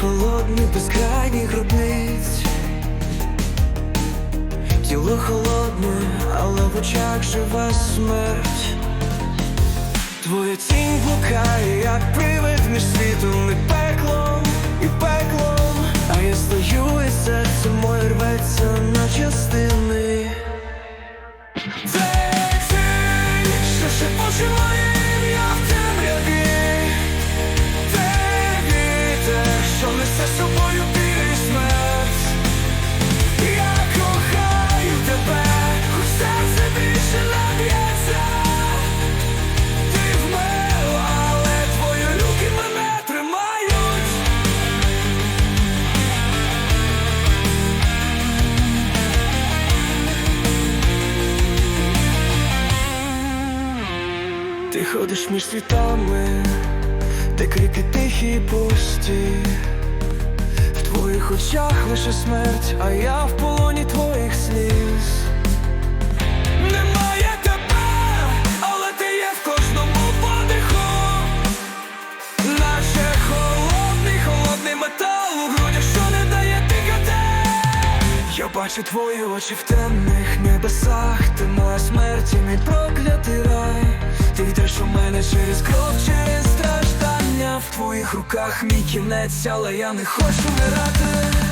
холодний, безкрайніх гробниць. Тіло холодне, але в очах жива смерть. Твоя тінь блукає, як привид між світом і пеклом, і пеклом. А я стою і серце моє рветься на частини. Цей цей, що шепоче моє біль і смерть. Я кохаю тебе, хоч серце більше не б'ється. Ти вмила, але твої руки мене тримають. Ти ходиш між світами, де крики тихі й пусті. Твоїх очах лише смерть, а я в полоні твоїх сліз. Немає тебе, але ти є в кожному подиху. Наче холодний, холодний метал у грудях, що не дає дихати. Я бачу твої очі в темних небесах. Ти моя смерть і мій проклятий рай. Ти йдеш у мене через кров. В твоїх руках мій кінець, але я не хочу вмирати.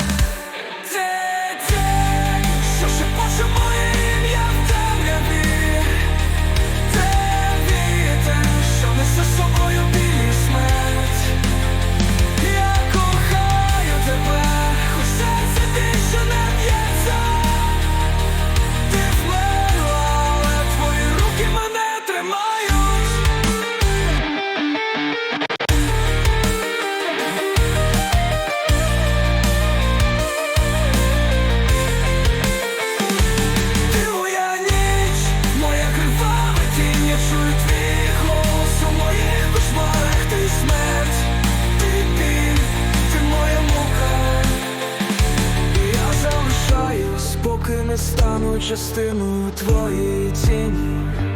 Стану частиною твоєї тіні.